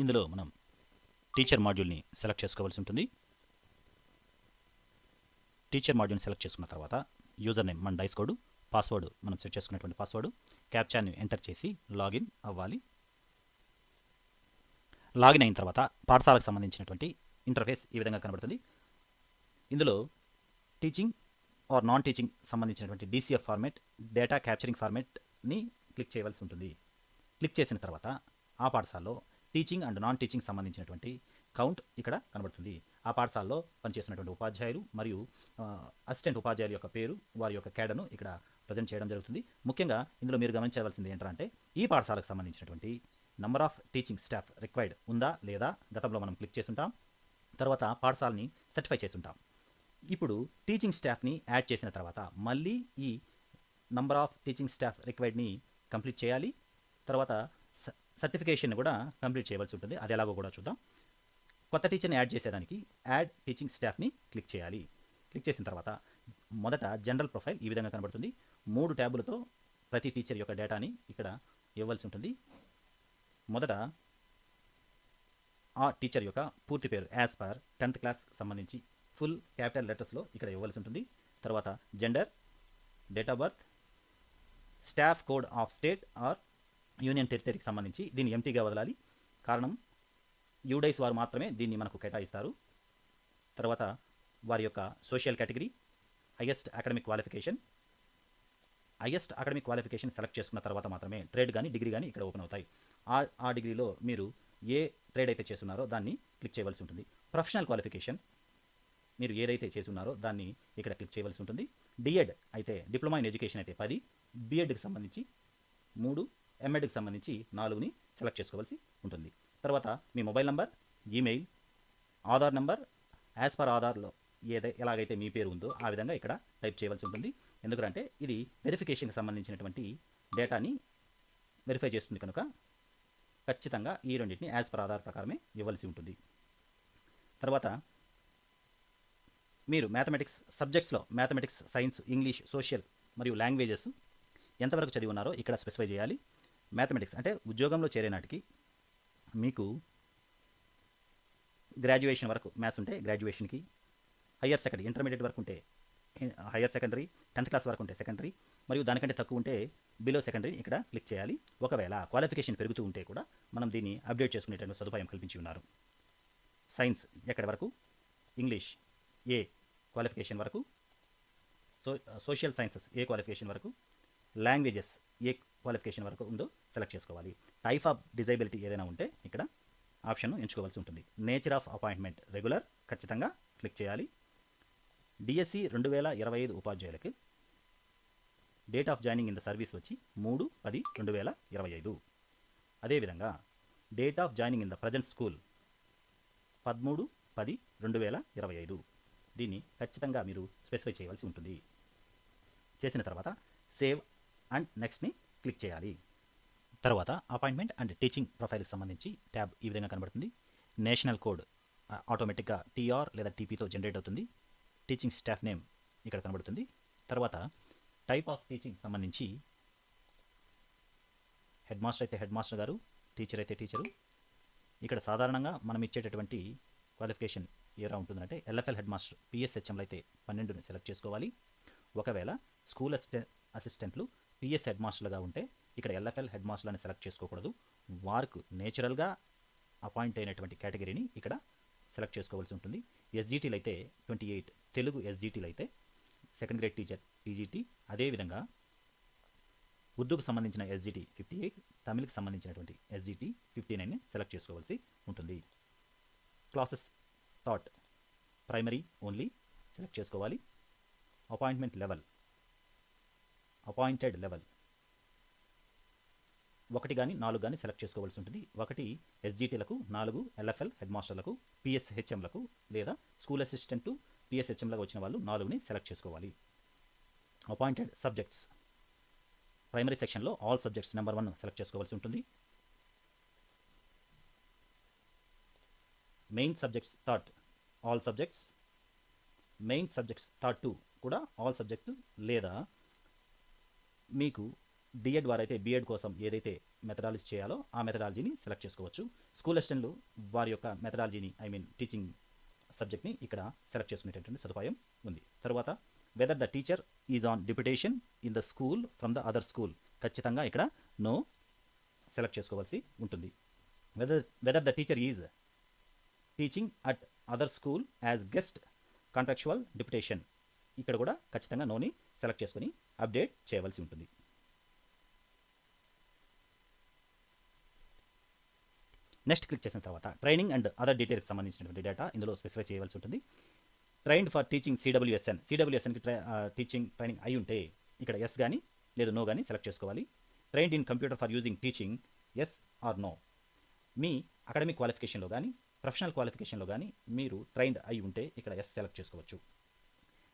ఇందులో మనం teacher మాడ్యూల్ని select చేసుకోవాల్సి ఉంటుంది. టీచర్ మాడ్యూల్ని సెలెక్ట్ చేసుకున్న తర్వాత యూజర్ నేమ్ మన డైస్ కోడ్ పాస్వర్డ్ మనం సెట్ చేసుకున్నటువంటి పాస్వర్డ్ క్యాప్చాన్ని ఎంటర్ చేసి లాగిన్ అవ్వాలి. లాగిన్ అయిన తర్వాత పాఠశాలకు సంబంధించినటువంటి ఇంటర్ఫేస్ ఈ విధంగా కనబడుతుంది. ఇందులో టీచింగ్ ఆర్ నాన్ టీచింగ్ సంబంధించినటువంటి డీసీఎఫ్ ఫార్మేట్ డేటా క్యాప్చరింగ్ ఫార్మేట్ని క్లిక్ చేయవలసి ఉంటుంది. క్లిక్ చేసిన తర్వాత ఆ పాఠశాలలో టీచింగ్ అండ్ నాన్ టీచింగ్ సంబంధించినటువంటి కౌంట్ ఇక్కడ కనబడుతుంది. ఆ పాఠశాలలో పనిచేస్తున్నటువంటి ఉపాధ్యాయులు మరియు అసిస్టెంట్ ఉపాధ్యాయుల యొక్క పేరు వారి యొక్క కేడను ఇక్కడ ప్రజెంట్ చేయడం జరుగుతుంది. ముఖ్యంగా ఇందులో మీరు గమనించవలసింది ఏంటంటే ఈ పాఠశాలకు సంబంధించినటువంటి number of teaching staff required ఉందా లేదా గతంలో మనం క్లిక్ చేస్తుంటాం. తర్వాత పాఠశాలని సర్టిఫై చేస్తుంటాం. ఇప్పుడు టీచింగ్ స్టాఫ్ని యాడ్ చేసిన తర్వాత మళ్ళీ ఈ నంబర్ ఆఫ్ టీచింగ్ స్టాఫ్ రిక్వైర్డ్ని కంప్లీట్ చేయాలి. తర్వాత సర్టిఫికేషన్ కూడా కంప్లీట్ చేయవలసి ఉంటుంది. అది ఎలాగో కూడా చూద్దాం. కొత్త టీచర్ని యాడ్ చేసేదానికి యాడ్ టీచింగ్ స్టాఫ్ని క్లిక్ చేయాలి. క్లిక్ చేసిన తర్వాత మొదట జనరల్ ప్రొఫైల్ ఈ విధంగా కనబడుతుంది. మూడు ట్యాబులతో ప్రతి టీచర్ యొక్క డేటాని ఇక్కడ ఇవ్వాల్సి ఉంటుంది. మొదట ఆ టీచర్ యొక్క పూర్తి పేరు యాజ్ పర్ టెన్త్ క్లాస్ సంబంధించి ఫుల్ క్యాపిటల్ లెటర్స్లో ఇక్కడ ఇవ్వాల్సి ఉంటుంది. తర్వాత gender date of birth staff code of state or union టెరిటరీకి సంబంధించి దీన్ని ఎంటీగా వదలాలి. కారణం యూడైస్ వారు మాత్రమే దీన్ని మనకు కేటాయిస్తారు. తర్వాత వారి యొక్క social category highest academic qualification. Highest academic qualification select చేసుకున్న తర్వాత మాత్రమే ట్రేడ్ కానీ డిగ్రీ కానీ ఇక్కడ ఓపెన్ అవుతాయి. ఆ ఆ డిగ్రీలో మీరు ఏ ట్రేడ్ అయితే చేస్తున్నారో దాన్ని క్లిక్ చేయవలసి ఉంటుంది. ప్రొఫెషనల్ క్వాలిఫికేషన్ మీరు ఏదైతే చేస్తున్నారో దాన్ని ఇక్కడ క్లిక్ చేయవలసి ఉంటుంది. డిఎడ్ అయితే డిప్లొమా ఇన్ ఎడ్యుకేషన్ అయితే పది బిఎడ్కి సంబంధించి మూడు ఎంఎడ్కి సంబంధించి నాలుగుని సెలెక్ట్ చేసుకోవాల్సి ఉంటుంది. తర్వాత మీ mobile number email Aadhaar number as per ఆధార్లో ఏదై ఎలాగైతే మీ పేరు ఉందో ఆ విధంగా ఇక్కడ టైప్ చేయవలసి ఉంటుంది. ఎందుకంటే ఇది వెరిఫికేషన్కి సంబంధించినటువంటి డేటాని వెరిఫై చేస్తుంది కనుక ఖచ్చితంగా ఈ రెండింటిని యాజ్ పర్ ఆధార్ ప్రకారమే ఇవ్వాల్సి ఉంటుంది. తర్వాత మీరు మ్యాథమెటిక్స్ సబ్జెక్ట్స్లో మ్యాథమెటిక్స్ సైన్స్ ఇంగ్లీష్ సోషల్ మరియు లాంగ్వేజెస్ ఎంతవరకు చదివి ఉన్నారో ఇక్కడ స్పెసిఫై చేయాలి. మ్యాథమెటిక్స్ అంటే ఉద్యోగంలో చేరే నాటికి మీకు గ్రాడ్యుయేషన్ వరకు మ్యాథ్స్ ఉంటే గ్రాడ్యుయేషన్కి హయ్యర్ సెకండరీ ఇంటర్మీడియట్ వరకు ఉంటే హయ్యర్ సెకండరీ టెన్త్ క్లాస్ వరకు ఉంటే సెకండరీ మరియు దానికంటే తక్కువ ఉంటే బిలో సెకండరీ ఇక్కడ క్లిక్ చేయాలి. ఒకవేళ క్వాలిఫికేషన్ పెరుగుతూ ఉంటే కూడా మనం దీన్ని అప్డేట్ చేసుకునేటువంటి సదుపాయం కల్పించి ఉన్నారు. సైన్స్ ఎక్కడి వరకు? ఇంగ్లీష్ ఏ క్వాలిఫికేషన్ వరకు. సో సోషల్ సైన్సెస్ ఏ క్వాలిఫికేషన్ వరకు. లాంగ్వేజెస్ ఏ క్వాలిఫికేషన్ వరకు ఉందో సెలెక్ట్ చేసుకోవాలి. టైప్ ఆఫ్ డిజైబిలిటీ ఏదైనా ఉంటే ఇక్కడ ఆప్షన్ను ఎంచుకోవాల్సి ఉంటుంది. నేచర్ ఆఫ్ అపాయింట్మెంట్ రెగ్యులర్ ఖచ్చితంగా క్లిక్ చేయాలి. డిఎస్సి రెండు వేల ఇరవై ఐదు ఉపాధ్యాయులకి date of joining in the service వచ్చి మూడు పది రెండు వేల ఇరవై ఐదు. అదేవిధంగా date of joining in the present school పదమూడు పది రెండు వేల ఇరవై ఐదు. దీన్ని ఖచ్చితంగా మీరు స్పెసిఫై చేయవలసి ఉంటుంది. చేసిన తర్వాత సేవ్ అండ్ నెక్స్ట్ని క్లిక్ చేయాలి. తర్వాత అపాయింట్మెంట్ అండ్ టీచింగ్ ప్రొఫైల్కి సంబంధించి ట్యాబ్ ఈ విధంగా కనబడుతుంది. నేషనల్ కోడ్ ఆటోమేటిక్గా టీఆర్ లేదా టీపీతో జనరేట్ అవుతుంది. టీచింగ్ స్టాఫ్ నేమ్ ఇక్కడ కనబడుతుంది. తర్వాత టైప్ ఆఫ్ టీచింగ్ సంబంధించి హెడ్ మాస్టర్ అయితే హెడ్ మాస్టర్ గారు టీచర్ అయితే టీచరు ఇక్కడ సాధారణంగా మనం ఇచ్చేటటువంటి క్వాలిఫికేషన్ ఏరా ఉంటుందంటే ఎల్ఎఫ్ఎల్ హెడ్ మాస్టర్ పిఎస్హెచ్ఎంలో అయితే పన్నెండుని సెలెక్ట్ చేసుకోవాలి. ఒకవేళ స్కూల్ అసిస్టెంట్ అసిస్టెంట్లు పిఎస్ హెడ్ మాస్టర్లుగా ఉంటే ఇక్కడ ఎల్ఎఫ్ఎల్ హెడ్ మాస్టర్లని సెలెక్ట్ చేసుకోకూడదు. వార్క్ నేచురల్గా అపాయింట్ అయినటువంటి కేటగిరీని ఇక్కడ సెలెక్ట్ చేసుకోవాల్సి ఉంటుంది. ఎస్జిటీలు అయితే ట్వంటీ ఎయిట్ తెలుగు ఎస్జిటీలు అయితే సెకండ్ గ్రేడ్ టీచర్ పీజీటీ అదేవిధంగా ఉర్దూకు సంబంధించిన ఎస్జిటి ఫిఫ్టీ ఎయిట్ తమిళకి సంబంధించినటువంటి ఎస్జిటి ఫిఫ్టీ నైన్ని సెలెక్ట్ చేసుకోవాల్సి ఉంటుంది. Classes taught primary only select చేసుకోవాలి. Appointment level appointed level. ఒకటి కానీ నాలుగు కానీ సెలెక్ట్ చేసుకోవాల్సి ఉంటుంది. ఒకటి ఎస్జిటీలకు నాలుగు ఎల్ఎఫ్ఎల్ హెడ్ మాస్టర్లకు పిఎస్హెచ్ఎంలకు లేదా స్కూల్ అసిస్టెంట్ పిఎస్హెచ్ఎంలకు వచ్చిన వాళ్ళు నాలుగుని సెలెక్ట్ చేసుకోవాలి. Appointed subjects. ప్రైమరీ సెక్షన్లో all subjects number one select చేసుకోవాల్సి ఉంటుంది. Main subjects third. All subjects. Main subjects third too కూడా ఆల్ సబ్జెక్టు లేదా మీకు డిఎడ్ వారైతే బీఎడ్ కోసం ఏదైతే మెథడాలజీ చేయాలో ఆ మెథడాలజీని సెలెక్ట్ చేసుకోవచ్చు. స్కూల్ అసిస్టెంట్లు వారి యొక్క మెథడాలజీని ఐ మీన్ టీచింగ్ సబ్జెక్ట్ని ఇక్కడ సెలెక్ట్ చేసుకునేటటువంటి సదుపాయం ఉంది. తర్వాత whether the teacher is on deputation in the school from the other school ఖచ్చితంగా ఇక్కడ నో సెలెక్ట్ చేసుకోవాల్సి ఉంటుంది. Whether whether the teacher is teaching at other school as guest contractual deputation ఇక్కడ కూడా ఖచ్చితంగా నోని సెలెక్ట్ చేసుకొని అప్డేట్ చేయవలసి ఉంటుంది. నెక్స్ట్ క్లిక్ చేసిన తర్వాత ట్రైనింగ్ అండ్ అదర్ డీటెయిల్స్ సంబంధించినటువంటి డేటా ఇందులో స్పెసిఫై చేయవలసి ఉంటుంది. ట్రైన్డ్ ఫర్ టీచింగ్ సిడబ్ల్యూఎస్ఎన్ సిడబ్ల్యూఎస్ఎన్కి ట్రై టీచింగ్ ట్రైనింగ్ అయి ఉంటే ఇక్కడ ఎస్ కానీ లేదు నో కానీ సెలెక్ట్ చేసుకోవాలి. Trained in computer for using teaching yes or no me academic క్వాలిఫికేషన్లో కానీ ప్రొఫెషనల్ క్వాలిఫికేషన్లో కానీ మీరు ట్రైన్డ్ అయి ఉంటే ఇక్కడ ఎస్ సెలెక్ట్ చేసుకోవచ్చు.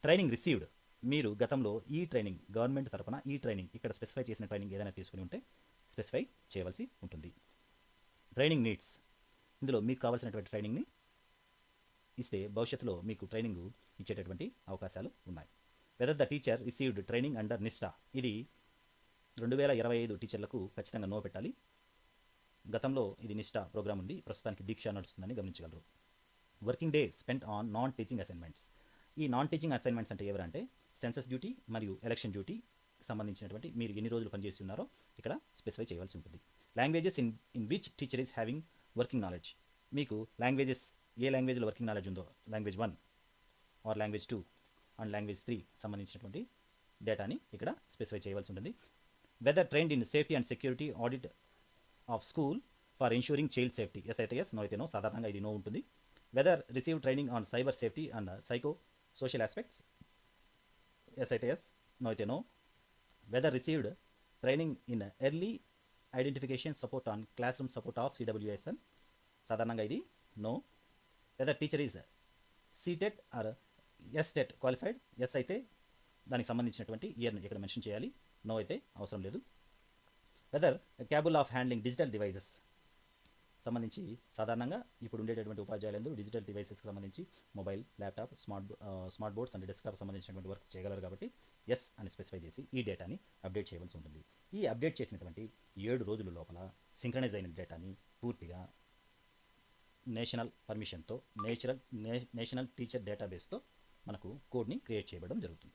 Training received. మీరు గతంలో ఈ ట్రైనింగ్ గవర్నమెంట్ తరఫున ఈ ట్రైనింగ్ ఇక్కడ స్పెసిఫై చేసిన ట్రైనింగ్ ఏదైనా తీసుకుని ఉంటే స్పెసిఫై చేయవలసి ఉంటుంది. Training needs. ఇందులో మీకు కావాల్సినటువంటి ట్రైనింగ్ని ఇస్తే భవిష్యత్తులో మీకు ట్రైనింగ్ ఇచ్చేటటువంటి అవకాశాలు ఉన్నాయి. Whether the teacher received training under Nishtha ఇది రెండు వేల ఇరవై ఐదు టీచర్లకు ఖచ్చితంగా నో పెట్టాలి. గతంలో ఇది నిష్ఠ ప్రోగ్రామ్ ఉంది ప్రస్తుతానికి దీక్ష నడుస్తుందని గమనించగలరు. Working day spent on non teaching assignments ఈ నాన్ టీచింగ్ అసైన్మెంట్స్ అంటే ఎవరంటే సెన్సస్ డ్యూటీ మరియు ఎలక్షన్ డ్యూటీ సంబంధించినటువంటి మీరు ఎన్ని రోజులు పనిచేస్తున్నారో ఇక్కడ స్పెసిఫై చేయవలసి ఉంటుంది. Languages in in which teacher is having working knowledge మీకు లాంగ్వేజెస్ ఏ లాంగ్వేజ్లో వర్కింగ్ నాలెడ్జ్ ఉందో language one or language two and language three సంబంధించినటువంటి డేటాని ఇక్కడ స్పెసిఫై చేయవలసి ఉంటుంది. Whether trained in safety and security audit of school for insuring child safety yes అయితే ఎస్ నో అయితే నో సాధారణంగా ఇది నో ఉంటుంది. Whether receive training on cyber safety and psycho social aspects yes అయితే ఎస్ నో అయితే no whether received training in early identification support on classroom support of CWSN సాధారణంగా ఇది no whether teacher is CTET or S TET qualified yes అయితే దానికి సంబంధించినటువంటి ఇయర్ని ఇక్కడ mention చేయాలి. No అయితే అవసరం లేదు. Whether capable of handling digital devices సంబంధించి సాధారణంగా ఇప్పుడు ఉండేటటువంటి ఉపాధ్యాయులందరూ డిజిటల్ డివైసెస్కి సంబంధించి mobile laptop smart smart boards and desktop సంబంధించినటువంటి వర్క్ చేయగలరు కాబట్టి ఎస్ అని స్పెసిఫై చేసి ఈ డేటాని అప్డేట్ చేయవలసి ఉంటుంది. ఈ అప్డేట్ చేసినటువంటి ఏడు రోజుల లోపల సింక్రనైజ్ అయిన డేటాని పూర్తిగా నేషనల్ పర్మిషన్తో నేచురల్ నేషనల్ టీచర్ డేటాబేస్తో మనకు కోడ్ని క్రియేట్ చేయడం జరుగుతుంది.